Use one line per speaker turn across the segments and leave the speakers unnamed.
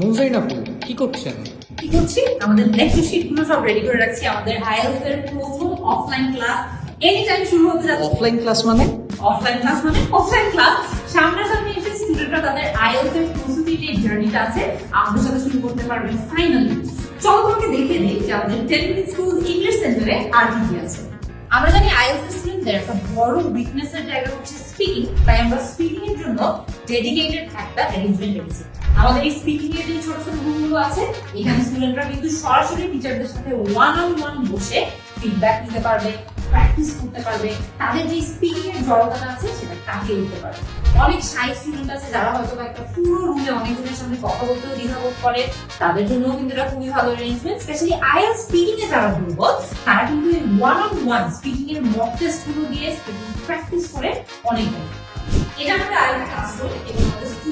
মুজাইন আপু কি করছেন
কি করছি? আমাদের লেকচার শিটগুলো সব রেডি করে রাখছি। আমাদের আইএলস এর প্রথম অফলাইন ক্লাস এনি টাইম শুরু হতে যাচ্ছে।
অফলাইন ক্লাস মানে?
অফলাইন ক্লাস মানে অফলাইন ক্লাস সামনাসামনি এসে স্টুডেন্টরা তাদের আইএলস এর প্রস্তুতির যে জার্নিটা আছে। আমাদের সাথে শুরু করতে পারবে ফাইনালি চলো তোমাকে দেখে দিই যে আমাদের টেন মিনিট স্কুল ইংলিশ সেন্টারে আর কি কি আছে। আমরা জানি আইএলস স্টুডেন্টদের একটা বড় উইকনেস এর জায়গা হচ্ছে স্পিকিং তাই আমরা স্পিকিং এর জন্য ডেডিকেটেড একটা অ্যারেঞ্জমেন্ট রেখেছি আমাদের এই স্পিকিং এর যে ছোট ছোট আছে। এখানে স্টুডেন্টরা কিন্তু সরাসরি টিচারদের সাথে ওয়ান অন ওয়ান বসে ফিডব্যাক নিতে পারবে প্র্যাকটিস করতে পারবে। তাদের যে স্পিকিং এর জড়তাটা আছে, সেটা কাটিয়ে উঠতে পারবে। অনেক সাই স্টুডেন্ট আছে যারা হয়তো একটা পুরো রুমে অনেকজনের সামনে কথা বলতেও করে। তাদের জন্যও কিন্তু এটা খুবই ভালো অ্যারেঞ্জমেন্ট স্পেশালি আইএল স্পিকিং এ যারা দুর্বল তারা কিন্তু এই ওয়ান অন ওয়ান স্পিকিং এর মক টেস্টগুলো দিয়ে স্পিকিং প্র্যাকটিস করে অনেক। এটা এবং আমাদের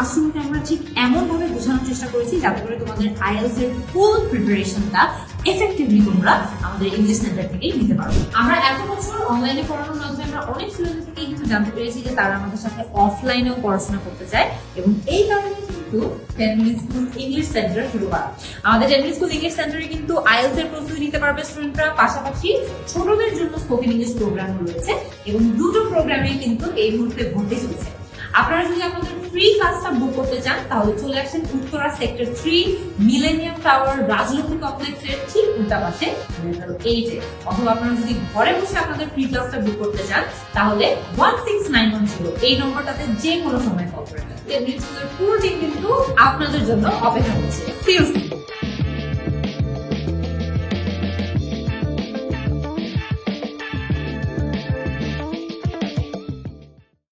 ক্লাসরুমকে আমরা ঠিক এমন ভাবে বোঝানোর চেষ্টা করেছি যাতে করে তোমাদের আইএলস এর ফুল প্রিপারেশনটা এফেক্টিভলি তোমরা আমাদের ইংলিশ সেন্টার থেকেই নিতে পারো। আমরা এত বছর অনলাইনে পড়ানোর মাধ্যমে আমরা অনেক স্টুডেন্ট থেকে কিন্তু জানতে পেরেছি যে তারা আমাদের সাথে অফলাইনেও পড়াশোনা করতে চায় এবং এই কারণে কিন্তু টেন স্কুল ইংলিশ সেন্টার শুরু করা। আমাদের টেন স্কুল ইংলিশ সেন্টারে কিন্তু আইএলস এর প্রস্তুতি নিতে পারবে স্টুডেন্টরা পাশাপাশি ছোটদের জন্য স্পোকেন ইংলিশ প্রোগ্রাম রয়েছে এবং দুটো প্রোগ্রামে কিন্তু এই মুহূর্তে ভর্তি চলছে। আপনারা যদি আপনাদের ফ্রি ক্লাসটা বুক করতে চান, তাহলে চলে আসেন Uttara sector three millennium tower Rajlakshmi কমপ্লেক্সের ঠিক উল্টা পাশে এইটে। অথবা আপনারা যদি ঘরে বসে আপনাদের ফ্রি ক্লাসটা বুক করতে চান, তাহলে one six nine one zero এই নম্বরটাতে যে কোনো সময় কল টেন পুরো টিম কিন্তু আপনাদের জন্য অপেক্ষা করছে। সিরিয়াসলি